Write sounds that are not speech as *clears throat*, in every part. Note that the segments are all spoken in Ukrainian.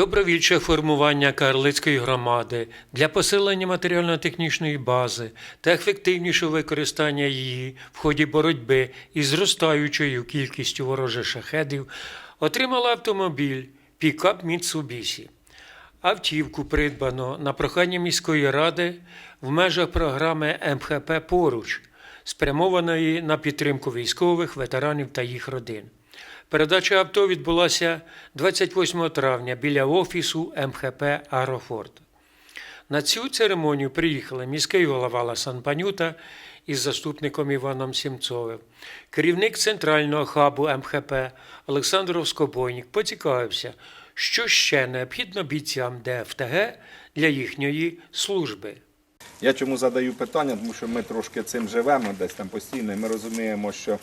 Добровільче формування Карлицької громади для посилення матеріально-технічної бази та ефективнішого використання її в ході боротьби із зростаючою кількістю ворожих шахедів отримала автомобіль пікап Mitsubishi. Автівку придбано на прохання міської ради в межах програми МХП Поруч, спрямованої на підтримку військових, ветеранів та їх родин. Передача авто відбулася 28 травня біля офісу МХП Аерофорт. На цю церемонію приїхали міський голова Ласан Панюта із заступником Іваном Сімцовим. Керівник центрального хабу МХП Олександр Оскобойник поцікавився, що ще необхідно бійцям ДФТГ для їхньої служби. Я чому задаю питання, тому що ми трошки цим живемо десь там постійно, і ми розуміємо, що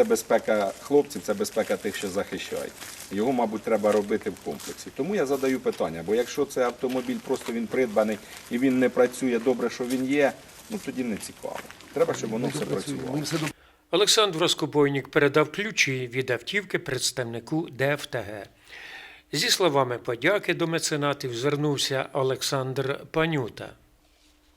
це безпека хлопців, це безпека тих, що захищають. Його, мабуть, треба робити в комплексі. Тому я задаю питання, бо якщо це автомобіль, просто він придбаний і він не працює добре, що він є, ну тоді не цікаво. Треба, щоб воно все працювало. Олександр Воскобойник передав ключі від автівки представнику ДФТГ. Зі словами подяки до меценатів звернувся Олександр Панюта.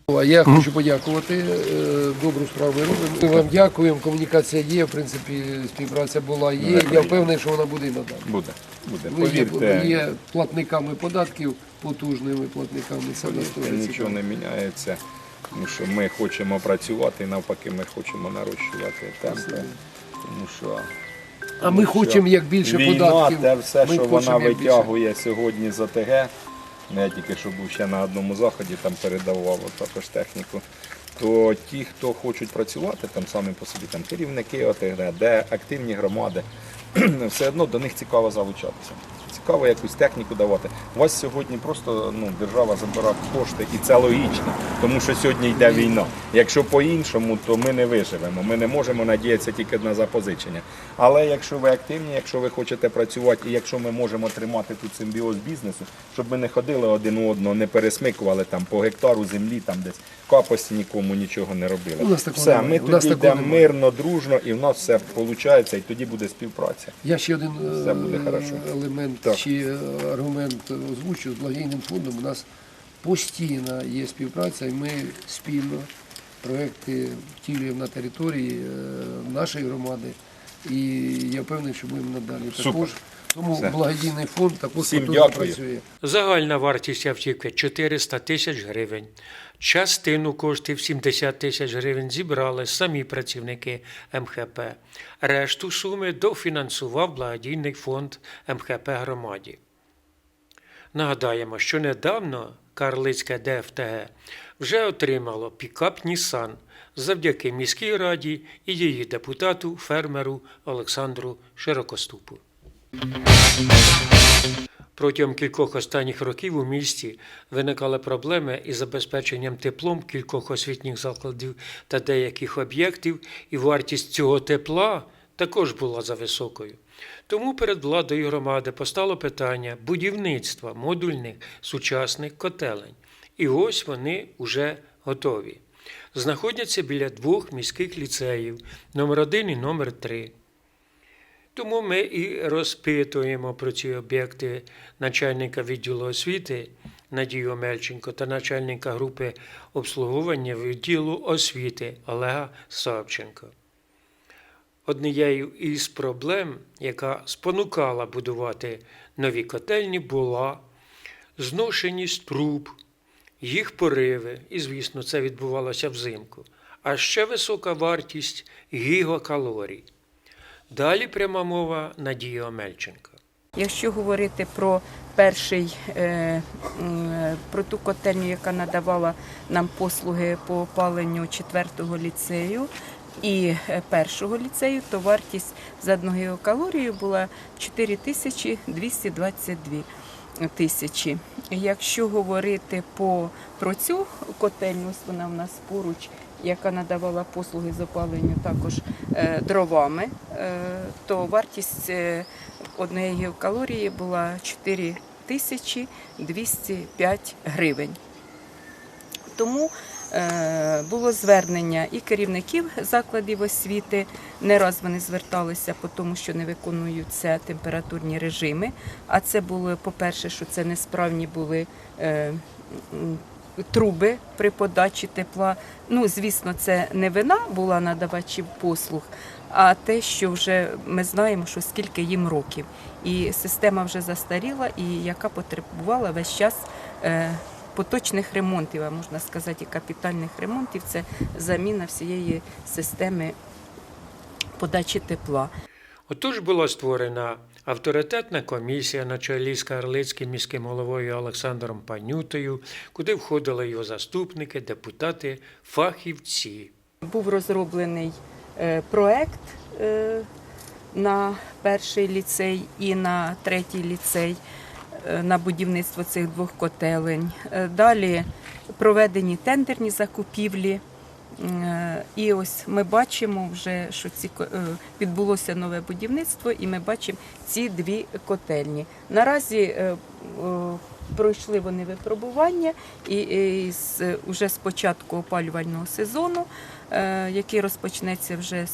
Я хочу подякувати. е, Добру справу ми робимо. Ми вам дякуємо. Комунікація є, в принципі, співпраця була є. Я впевнений, що вона буде і надалі. Буде, буде. Ми Повірте, є платниками податків, потужними платниками. Це нічого не міняється. Тому що ми хочемо працювати, навпаки, ми хочемо нарощувати темпи. Тому що А ми хочемо як більше Війна, податків. те все, ми що вона як більше. витягує сьогодні з ОТГ. Ну, Я тільки що був ще на одному заході, там передавав також техніку. То ті, хто хочуть працювати там самі по собі, там керівники ОТГ, де активні громади, *clears throat* все одно до них цікаво залучатися. Цікаво якусь техніку давати. У вас сьогодні просто ну, держава забирає кошти, і це логічно, тому що сьогодні йде війна. Якщо по-іншому, то ми не виживемо. Ми не можемо надіятися тільки на запозичення. Але якщо ви активні, якщо ви хочете працювати, і якщо ми можемо тримати тут симбіоз бізнесу, щоб ми не ходили один у одного, не пересмикували там по гектару землі, там десь капості нікому нічого не робили. У нас такого все, ми У нас тоді йдемо немає. мирно, дружно, і в нас все виходить, і тоді буде співпраця. Я ще один е, Все буде хорошо. елемент Так. чи е, аргумент озвучу з благійним фондом. У нас постійно є співпраця, і ми спільно проекти втілюємо на території е, нашої громади. І я впевнений, що будемо надалі Супер. також. Тому Все. благодійний фонд також дякую. працює. Загальна вартість автівки 400 тисяч гривень. Частину коштів 70 тисяч гривень зібрали самі працівники МХП. Решту суми дофінансував благодійний фонд МХП громаді. Нагадаємо, що недавно Карлицьке ДФТГ вже отримало пікап Нісан завдяки міській раді і її депутату, фермеру Олександру Широкоступу. Протягом кількох останніх років у місті виникали проблеми із забезпеченням теплом кількох освітніх закладів та деяких об'єктів, і вартість цього тепла також була зависокою. Тому перед владою громади постало питання будівництва модульних сучасних котелень. І ось вони вже готові. Знаходяться біля двох міських ліцеїв номер 1 і номер 3. Тому ми і розпитуємо про ці об'єкти начальника відділу освіти Надію Омельченко та начальника групи обслуговування відділу освіти Олега Савченко. Однією із проблем, яка спонукала будувати нові котельні, була зношеність труб, їх пориви, і, звісно, це відбувалося взимку, а ще висока вартість гігакалорій. Далі пряма мова Надії Омельченко. Якщо говорити про перший е, про ту котельню, яка надавала нам послуги по опаленню 4-го ліцею і е, першого ліцею, то вартість за одну гігакалорію була 4222 тисячі. Якщо говорити по про цю котельню, ось вона в нас поруч, яка надавала послуги з опаленню також е, дровами, е, то вартість е, однієї гігакалорії була 4205 гривень. Тому Було звернення і керівників закладів освіти. Не раз вони зверталися тому, що не виконуються температурні режими. А це було, по-перше, що це несправні були труби при подачі тепла. Ну, звісно, це не вина була надавачів послуг, а те, що вже ми знаємо, що скільки їм років. І система вже застаріла, і яка потребувала весь час е, поточних ремонтів, а можна сказати, і капітальних ремонтів. Це заміна всієї системи подачі тепла. Отож була створена авторитетна комісія на чолі з Карлицьким міським головою Олександром Панютою, куди входили його заступники, депутати, фахівці. Був розроблений е, проект е, на перший ліцей і на третій ліцей е, на будівництво цих двох котелень. Далі проведені тендерні закупівлі. Е, І ось ми бачимо вже, що ці е, відбулося нове будівництво, і ми бачимо ці дві котельні. Наразі е, пройшли вони випробування, і, і з, початку опалювального сезону, який розпочнеться вже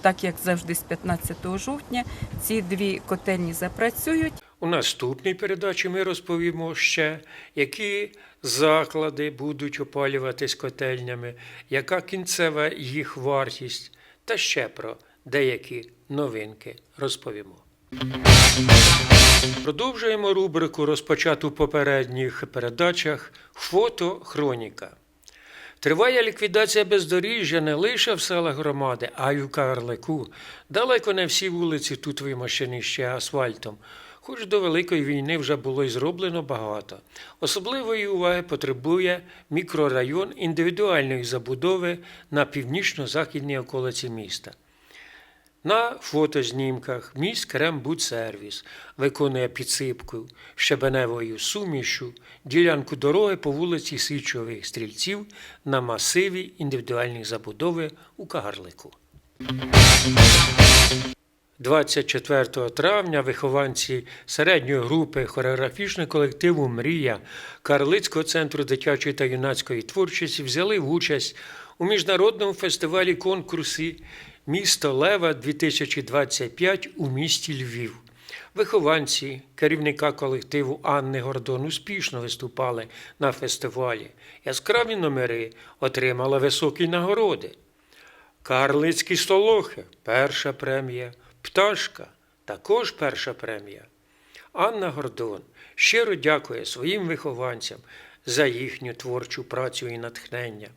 так як завжди з 15 жовтня, ці дві котельні запрацюють. У наступній передачі ми розповімо ще, які заклади будуть опалюватись котельнями, яка кінцева їх вартість, та ще про деякі новинки розповімо. Продовжуємо рубрику, розпочату в попередніх передачах Фотохроніка. Триває ліквідація бездоріжжя не лише в селах громади, а й у Карлику. Далеко не всі вулиці тут вимощені ще асфальтом. Хоч до Великої війни вже було й зроблено багато. Особливої уваги потребує мікрорайон індивідуальної забудови на північно-західній околиці міста. На фотознімках міст Крембудсервіс виконує підсипку щебеневою сумішю ділянку дороги по вулиці Січових стрільців на масиві індивідуальної забудови у Кагарлику. 24 травня вихованці середньої групи хореографічного колективу Мрія Карлицького центру дитячої та юнацької творчості взяли участь у міжнародному фестивалі конкурсі Місто Лева 2025 у місті Львів. Вихованці керівника колективу Анни Гордон успішно виступали на фестивалі. Яскраві номери отримали високі нагороди. Карлицькі столохи перша премія, Пташка також перша премія. Анна Гордон щиро дякує своїм вихованцям за їхню творчу працю і натхнення.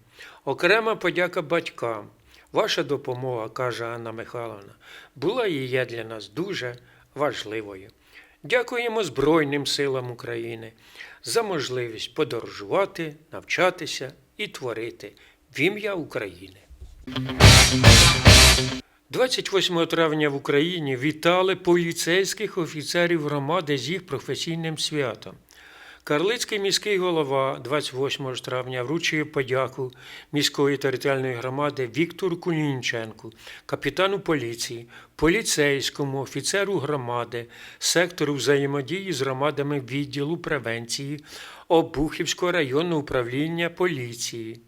Окрема подяка батькам. Ваша допомога, каже Анна Михайловна, була і є для нас дуже важливою. Дякуємо Збройним силам України за можливість подорожувати, навчатися і творити в ім'я України. 28 травня в Україні вітали поліцейських офіцерів громади з їх професійним святом. Карлицький міський голова 28 травня вручив подяку міської територіальної громади Віктору Кулінченку, капітану поліції, поліцейському офіцеру громади, сектору взаємодії з громадами відділу превенції Обухівського районного управління поліції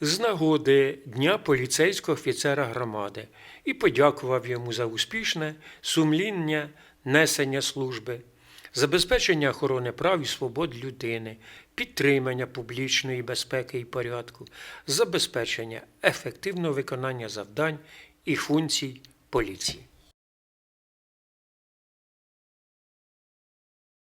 з нагоди Дня поліцейського офіцера громади і подякував йому за успішне сумління несення служби, забезпечення охорони прав і свобод людини, підтримання публічної безпеки і порядку, забезпечення ефективного виконання завдань і функцій поліції.